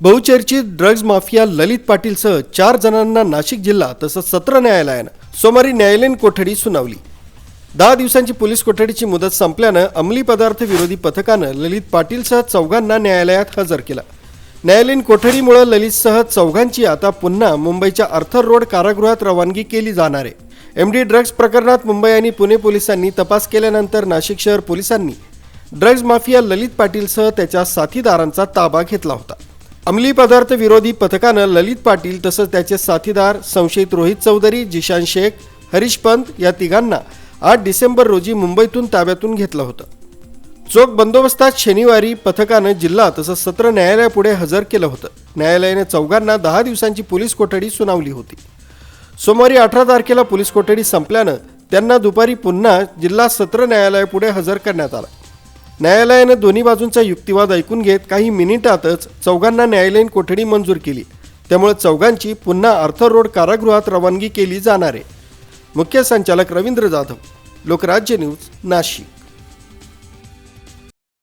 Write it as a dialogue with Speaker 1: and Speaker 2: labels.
Speaker 1: बहुचर्चित drugs mafia ललित पाटीलसह चार जणांना नाशिक जिल्हा तसंच सत्र न्यायालयानं सोमवारी न्यायालयीन कोठडी सुनावली. दहा दिवसांची पोलीस कोठडीची मुदत संपल्यानं अंमली पदार्थ विरोधी पथकानं ललित पाटीलसह चौघांना न्यायालयात हजर केलं. न्यायालयीन कोठडीमुळे ललितसह चौघांची आता पुन्हा मुंबईच्या अर्थर रोड कारागृहात रवानगी केली जाणार आहे. एम डी ड्रग्ज प्रकरणात मुंबई आणि पुणे पोलिसांनी तपास केल्यानंतर नाशिक शहर पोलिसांनी ड्रग्ज माफिया ललित पाटीलसह त्याच्या साथीदारांचा ताबा घेतला होता. अंमली पदार्थ विरोधी पथकानं ललित पाटील तसंच त्याचे साथीदार संशयित रोहित चौधरी जिशान शेख हरीश पंत या तिघांना आठ डिसेंबर रोजी मुंबईतून ताब्यातून घेतलं होतं. चोख बंदोबस्तात शनिवारी पथकानं जिल्हा तसंच सत्र न्यायालयापुढे हजर केलं होतं. न्यायालयाने चौघांना दहा दिवसांची पोलीस कोठडी सुनावली होती. सोमवारी अठरा तारखेला पोलीस कोठडी संपल्यानं त्यांना दुपारी पुन्हा जिल्हा सत्र न्यायालयापुढे हजर करण्यात आलं. न्यायालयानं दोन्ही बाजूंचा युक्तिवाद ऐकून घेत काही मिनिटातच चौघांना न्यायालयीन कोठडी मंजूर केली. त्यामुळे चौघांची पुन्हा आर्थर रोड कारागृहात रवानगी केली जाणार आहे. मुख्य संचालक रवींद्र जाधव लोकराज्य न्यूज नाशिक.